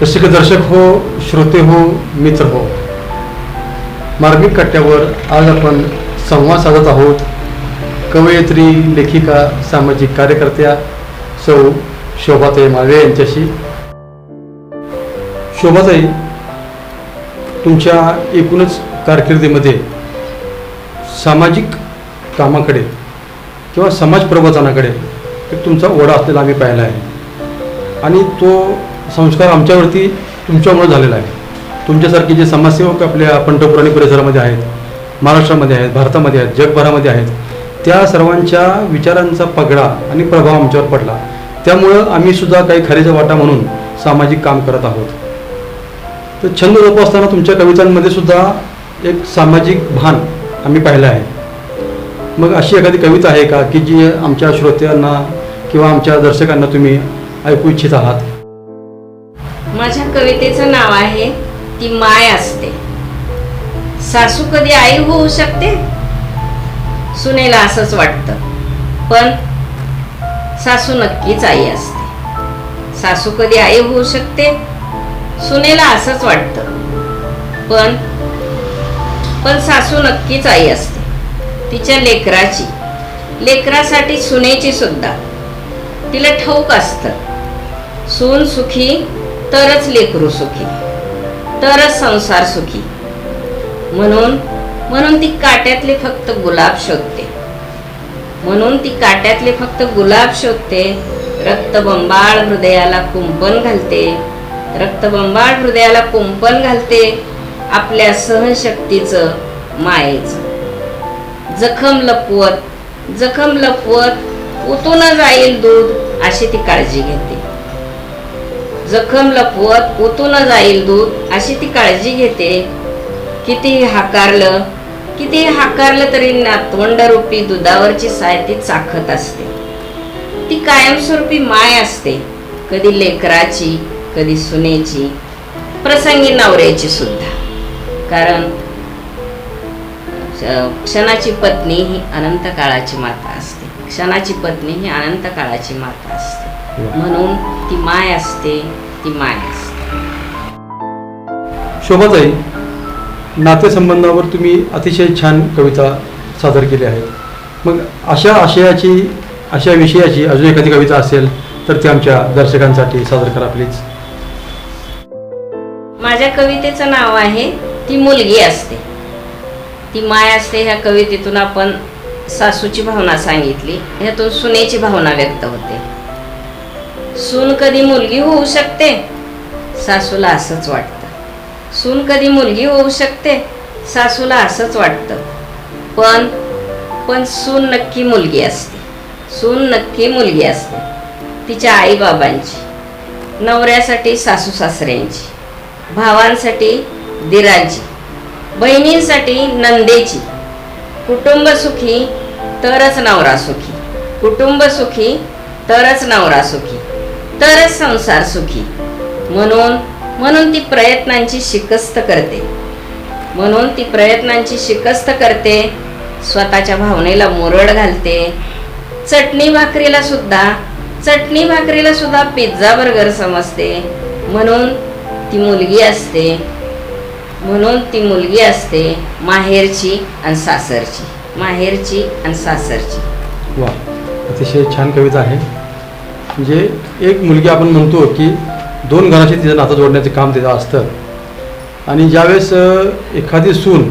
रसिक दर्शक हो श्रोते हो मित्र हो. मार्मिक कट्ट्यावर आज आपण संवाद साधत आहोत. कवयित्री लेखिका सामाजिक कार्यकर्त्या सौ शोभाताई माळवे यांच्याशी. शोभाताई तुमच्या एकूणच कारकिर्दीमध्ये सामाजिक कामाकडे किंवा समाज प्रबोधनाकडे एक तुमचा ओढा असलेला आम्ही पाहिला आहे. आणि तो संस्कार आमच्यावरती तुमच्यामुळे झालेला आहे. तुमच्यासारखे जे समाजसेवक आपल्या पंढरपूर आणि परिसरामध्ये आहेत महाराष्ट्रामध्ये आहेत भारतामध्ये आहेत जगभरामध्ये आहेत त्या सर्वांच्या विचारांचा पगडा आणि प्रभाव आमच्यावर पडला. त्यामुळं आम्ही सुद्धा काही खरेचा वाटा म्हणून सामाजिक काम करत आहोत. तर छंद जोपासताना तुमच्या कवितांमध्ये सुद्धा एक सामाजिक भान आम्ही पाहिलं आहे. मग अशी एखादी कविता आहे का की जी आमच्या श्रोत्यांना किंवा आमच्या दर्शकांना तुम्ही ऐकू इच्छित आहात? कवितेचं नाव आहे ती माय असते. सासू कधी आई होऊ शकते? सुनेला असंच वाटतं. पण सासू नक्कीच आई असते. सासू कधी आई होऊ शकते? सुनेला असंच वाटतं. पण पण सासू नक्कीच आई असते. तिच्या लेकराची लेकरासाठी सुनेची सुद्धा. तिला ठाऊक असतं. सून सुखी तरच लेकरू सुखी तरच संसार सुखी. म्हणून म्हणून ती काट्यातले फक्त गुलाब शोधते. म्हणून ती काट्यातले फक्त गुलाब शोधते रक्तबंबाळ हृदयाला कुंपण घालते. रक्तबंबाळ हृदयाला कुंपण घालते आपल्या सहनशक्तीचं मायेचं. जखम लपवत जखम लपवत उतून जाईल दूध अशी ती काळजी घेते. जखम लपवत ओतून जाईल दूध अशी ती काळजी घेते. कितीही हाकारलं कितीही हाकारलं तरी नातवंडरूपी दुधावरची साय ती चाखत असते. ती कायमस्वरूपी माय असते. कधी लेकराची कधी सुनेची प्रसंगी नवऱ्याची सुद्धा. कारण क्ष- क्षणाची पत्नी ही अनंत काळाची माता असते. क्षणाची पत्नी ही अनंत काळाची माता असते. म्हणून ती माय असते. ती माय शोभाताई नातेसंबंधावर तुम्ही अतिशय छान कविता सादर केली आहेत. मग अशा आशयाची अशा विषयाची अजून एखादी कविता असेल तर ती आमच्या दर्शकांसाठी सादर करा प्लीज माझ्या कवितेचं नाव आहे ती मुलगी असते. ती माय असते ह्या कवितेतून आपण सासूची भावना सांगितली. ह्यातून सुनेची भावना व्यक्त होते. सून कधी मुलगी होऊ शकते? सासूला असंच वाटतं. सून कधी मुलगी होऊ शकते? सासूला असंच वाटतं. पण पण सून नक्की मुलगी असते. सून नक्की मुलगी असते. तिच्या आईबाबांची नवऱ्यासाठी सासू सासऱ्यांची भावांसाठी दिरांची बहिणींसाठी नंदेची. कुटुंब सुखी तरच नवरा सुखी. कुटुंब सुखी तरच नवरा सुखी. तरच संसार सुखी. म्हणून म्हणून ती प्रयत्नांची शिकस्त करते. म्हणून ती प्रयत्नांची शिकस्त करते स्वतःच्या भावनेला मुरड घालते. चटणी भाकरीला सुद्धा चटणी भाकरीला सुद्धा पिझ्झा बर्गर समजते. म्हणून ती मुलगी असते. म्हणून ती मुलगी असते माहेरची आणि सासरची. माहेरची आणि सासरची. वा अतिशय छान कविता आहे. म्हणजे एक मुलगी आपण म्हणतो की दोन घराशी तिचं नातं जोडण्याचं काम तिचं असतं. आणि ज्यावेळेस एखादी सून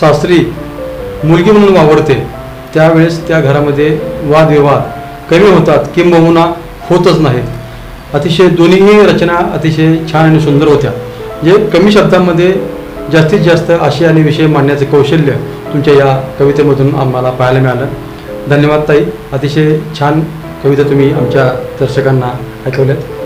सासरी मुलगी म्हणून वावरते त्यावेळेस त्या घरामध्ये वादविवाद कमी होतात किंबहुना होतच नाहीत. अतिशय दोन्हीही रचना अतिशय छान आणि सुंदर होत्या. जे कमी शब्दांमध्ये जास्तीत जास्त आशय आणि विषय मांडण्याचं कौशल्य तुमच्या या कवितेमधून आम्हाला पाहायला मिळालं. धन्यवाद ताई. अतिशय छान कविता तुम्ही आमच्या दर्शकांना ऐकवल्यात.